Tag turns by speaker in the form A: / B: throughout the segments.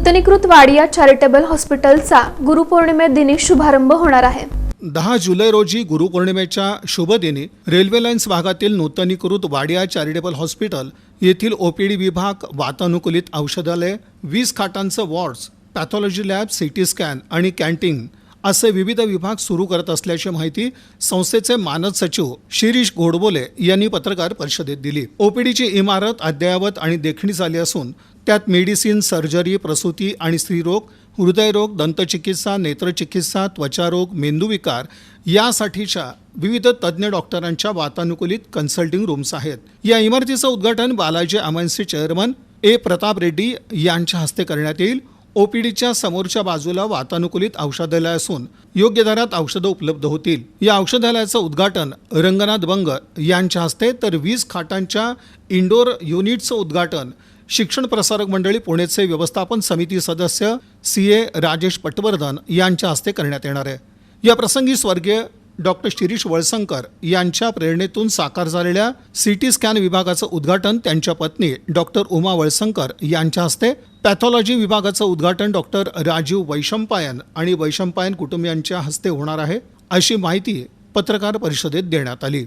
A: नूतनीकृत Wadia charitable हॉस्पिटलचा गुरुपौर्णिमेदिनी शुभारंभ होणार आहे.
B: दहा जुलै रोजी गुरुपौर्णिमेच्या शुभदिनी रेल्वे लाईन्स भागातील नूतनीकृत वाडिया चॅरिटेबल हॉस्पिटल येथील ओपीडी विभाग वातानुकूलित औषधालय वीस खाटांचं wards pathology lab CT scan आणि कॅन्टीन असे विविध विभाग सुरू करत असल्याची माहिती संस्थेचे मानद सचिव शिरीष घोडबोले यांनी पत्रकार परिषदेत दिली. ओपीडीची इमारत अद्ययावत आणि देखणी झाली असून त्यात मेडिसिन सर्जरी प्रसूती आणि स्त्रीरोग हृदयरोग दंतचिकित्सा नेत्रचिकित्सा त्वचारोग मेंदूविकार यासाठीच्या विविध तज्ज्ञ डॉक्टरांच्या वातानुकूलित कन्सल्टिंग रूम्स आहेत. या इमारतीचं उद्घाटन बालाजी अमायन्सचे चेअरमन ए प्रताप रेड्डी यांच्या हस्ते करण्यात येईल. ओपीडीच्या समोरच्या बाजूला वातानुकूलित औषधालय असून योग्य दरात औषधं उपलब्ध होतील. या औषधालयाचं उद्घाटन रंगनाथ बंग यांच्या हस्ते तर वीस खाटांच्या इंडोर युनिटचं उद्घाटन शिक्षण प्रसारक मंडळी पुणेचे व्यवस्थापन समिती सदस्य सी ए राजेश पटवर्धन यांच्या हस्ते करण्यात येणार आहे. या प्रसंगी स्वर्गीय डॉक्टर शिरीष वळसंकर यांच्या प्रेरणेतून साकार झालेल्या सिटी स्कॅन विभागाचं उद्घाटन त्यांच्या पत्नी डॉक्टर उमा वळसंकर यांच्या हस्ते पॅथॉलॉजी विभागाचं उद्घाटन डॉक्टर राजीव वैशंपायन आणि वैशंपायन कुटुंबियांच्या हस्ते होणार आहे अशी माहिती पत्रकार परिषदेत देण्यात आली.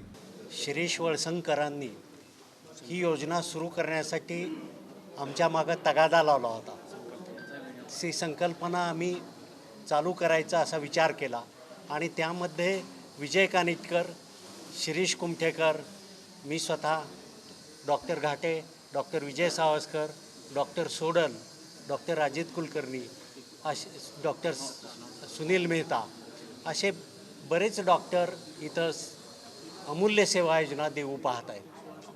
C: शिरीष वळसंकरांनी ही योजना सुरू करण्यासाठी आमच्या मागं तगादा लावला होता. ती संकल्पना आम्ही चालू करायचा असा विचार केला आणि त्यामध्ये विजय कानिटकर शिरीष कुमठेकर मी स्वतः doctor Ghate doctor Vijay Savaskar doctor Sodan doctor Ajit Kulkarni असे डॉक्टर सुनील मेहता असे बरेच डॉक्टर इथं अमूल्य सेवा योजना देऊ पाहत आहेत.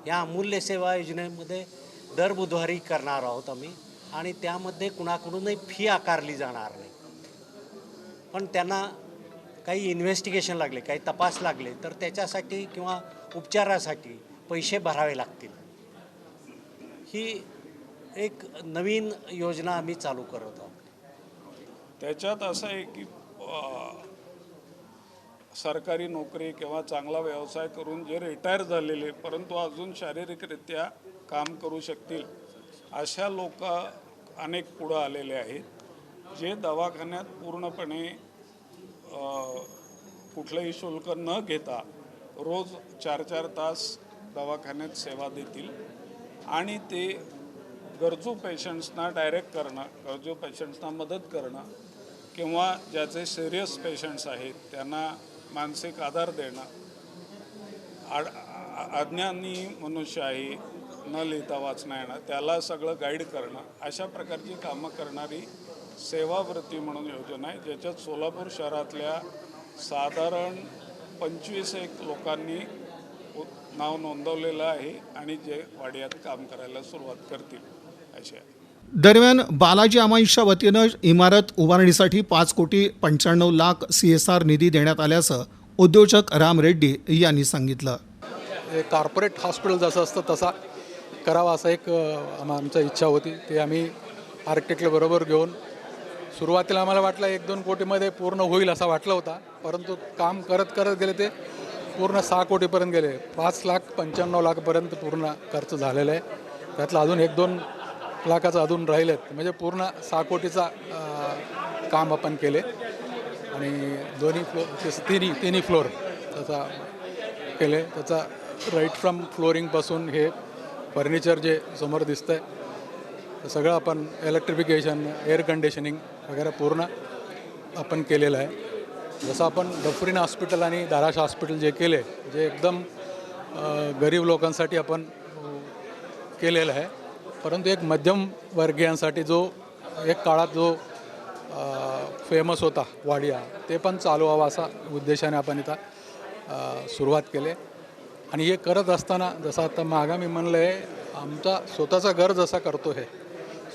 C: या अमूल्य सेवा योजनेमध्ये दर बुधवारी करणार आहोत आम्ही आणि त्यामध्ये कुणाकडूनही फी आकारली जाणार नाही. पण त्यांना काही इन्व्हेस्टिगेशन लागले काही तपास लागले तर त्याच्यासाठी किंवा उपचारासाठी पैसे भरावे लागतील. ही एक नवीन योजना आम्ही चालू करत आहोत.
D: त्याच्यात असं आहे की सरकारी नोकरी किंवा चांगला व्यवसाय करून जे रिटायर झालेले परंतु अजून शारीरिकरित्या काम करू शकतील अशा लोक अनेक पुढं आलेले आहेत जे दवाखान्यात पूर्णपणे कुठलंही शुल्क न घेता रोज चार चार तास दवाखान्यात सेवा देतील. आणि ते गरजू पेशंट्सना डायरेक्ट करणं गरजू पेशंट्सना मदत करणं किंवा ज्याचे सिरियस पेशंट्स आहेत त्यांना मानसिक आधार देणं. आड आ- अज्ञानी मनुष्य आहे न लिहिता वाचणं येणं त्याला सगळं गाईड करणं अशा प्रकारची कामं करणारी सेवावृत्ती म्हणून योजना आहे ज्याच्यात सोलापूर शहरातल्या साधारण पंचवीस एक लोकांनी नाव नोंदवलेलं आहे आणि जे वाडियात काम करायला सुरुवात करतील असे आहे.
B: दरम्यान बालाजी अमाईच्या वतीनं इमारत उभारणीसाठी पाच कोटी पंच्याण्णव लाख सी एस आर निधी देण्यात आल्याचं उद्योजक राम रेड्डी यांनी सांगितलं.
E: एक कॉर्पोरेट हॉस्पिटल जसं असतं तसा करावा असं एक आमचा इच्छा होती. ते आम्ही आर्किटेक्टला बरोबर घेऊन सुरुवातीला आम्हाला वाटलं एक दोन कोटीमध्ये पूर्ण होईल असा वाटला होता परंतु काम करत करत गेले ते पूर्ण सहा कोटीपर्यंत गेले. पाच लाख पंच्याण्णव लाखपर्यंत पूर्ण खर्च झालेला आहे. त्यातलं अजून एक दोन लाखाचं अजून राहिलेत. म्हणजे पूर्ण सहा कोटीचा काम आपण केले. आणि दोन्ही फ्लोर तिन्ही तिन्ही फ्लोर त्याचा केले. त्याचा राईट फ्रॉम फ्लोरिंगपासून हे फर्निचर जे समोर दिसतं आहे सगळं आपण इलेक्ट्रिफिकेशन एअर कंडिशनिंग वगैरे पूर्ण आपण केलेलं आहे. जसं आपण डफरीन हॉस्पिटल आणि धाराश हॉस्पिटल जे केले जे एकदम गरीब लोकांसाठी आपण केलेलं आहे. परंतु एक मध्यम वर्गीयांसाठी जो एक काळात जो फेमस होता वाडिया ते पण चालू व्हावा असा उद्देशाने आपण इथं सुरुवात केले. आणि हे करत असताना जसं आता मागा मी म्हणलं आहे आमचा स्वतःचा घर जसा करतो आहे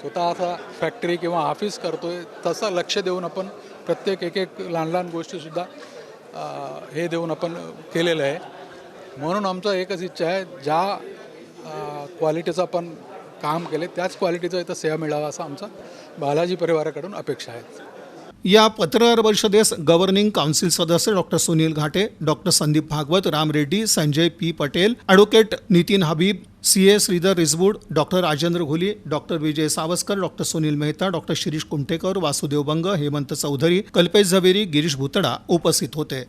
E: स्वतः असा फॅक्टरी किंवा ऑफिस करतो आहे तसं लक्ष देऊन आपण प्रत्येक एक एक लहान लहान गोष्टीसुद्धा हे देऊन आपण केलेलं आहे. म्हणून आमचं एकच इच्छा आहे ज्या क्वालिटीचं आपण काम केले त्याच क्वालिटीचं इथं सेवा मिळावा असं आमचा बालाजी परिवाराकडून अपेक्षा आहे.
B: या पत्रकार परिषदेस गव्हर्निंग काउन्सिल सदस्य doctor Sunil Ghate doctor Sandeep Bhagwat Ram Reddy Sanjay P Patel advocate Nitin Habib C A Shridhar रिजवूड doctor Rajendra Gholi doctor Vijay Savaskar doctor Sunil Mehta doctor Shirish Kuntekar Vasudev Bang Hemant Chaudhari Kalpesh Zaveri Girish Bhutada उपस्थित होते.